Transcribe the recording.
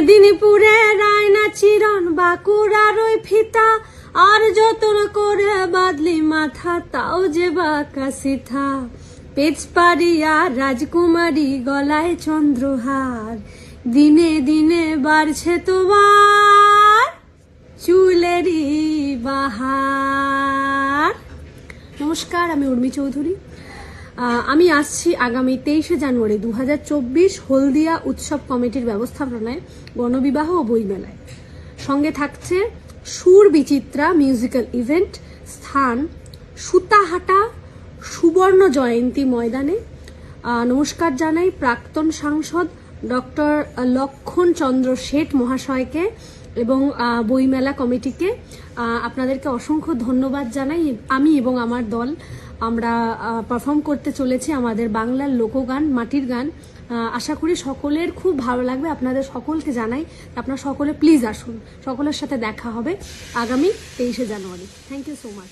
মেদিনীপুরে রায়না চিরন, বাঁকুড়ার ওই ফিতা। আর যতন করে বাদলি মাথা, তাও যে বাঁকা সিথা পেজপারিয়া রাজকুমারী গলায় চন্দ্রহার। দিনে দিনে বাড়ছে তোমার চুলেরই বাহার। নমস্কার, আমি উর্মি চৌধুরী। আমি আসছি আগামী তেইশে জানুয়ারি দু হাজার চব্বিশ হলদিয়া উৎসব কমিটির ব্যবস্থাপনায় গণবিবাহ ও বইমেলায়। সঙ্গে থাকছে সুর বিচিত্রা মিউজিক্যাল ইভেন্ট স্থান সুতাহাটা সুবর্ণ জয়ন্তী ময়দানে। নমস্কার জানাই প্রাক্তন সাংসদ ডক্টর লক্ষণ চন্দ্র শেঠ মহাশয়কে এবং বইমেলা কমিটিকে। আপনাদেরকে অসংখ্য ধন্যবাদ জানাই। আমি এবং আমার দল আমরা পারফর্ম করতে চলেছি আমাদের বাংলার লোকগান, মাটির গান। আশা করি সকলের খুব ভালো লাগবে। আপনাদের সকলকে জানাই, আপনারা সকলে প্লিজ আসুন। সকলের সাথে দেখা হবে আগামী তেইশে জানুয়ারি। Thank you so much